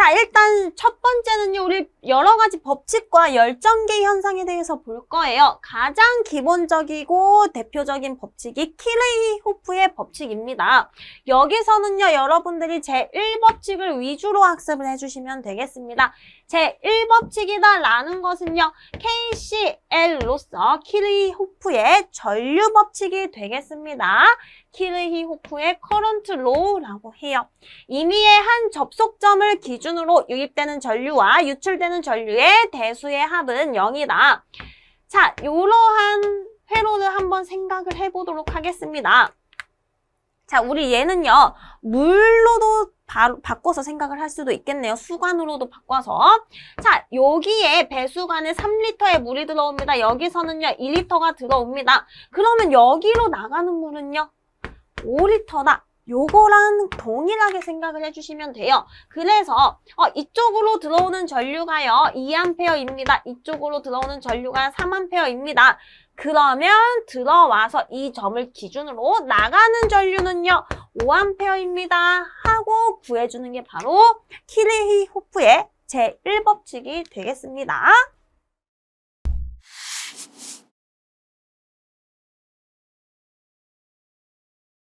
자, 일단 첫 번째는요, 우리 여러 가지 법칙과 열전개 현상에 대해서 볼 거예요. 가장 기본적이고 대표적인 법칙이 키르히호프의 법칙입니다. 여기서는요, 여러분들이 제1법칙을 위주로 학습을 해주시면 되겠습니다. 제1법칙이다 라는 것은요, KCL로서 키르히호프의 전류법칙이 되겠습니다. 키르히호프의 커런트 로우라고 해요. 임의의 한 접속점을 기준 으로 유입되는 전류와 유출되는 전류의 대수의 합은 0이다. 자, 이러한 회로를 한번 생각을 해보도록 하겠습니다. 자, 우리 얘는요, 물로도 바로 바꿔서 생각을 할 수도 있겠네요. 수관으로도 바꿔서. 자, 여기에 배수관에 3리터의 물이 들어옵니다. 여기서는요, 2리터가 들어옵니다. 그러면 여기로 나가는 물은요, 5리터다. 요거랑 동일하게 생각을 해주시면 돼요. 그래서 어, 이쪽으로 들어오는 전류가요 2A입니다. 이쪽으로 들어오는 전류가 3A입니다. 그러면 들어와서 이 점을 기준으로 나가는 전류는요 5A입니다. 하고 구해주는 게 바로 키르히호프의 제1법칙이 되겠습니다.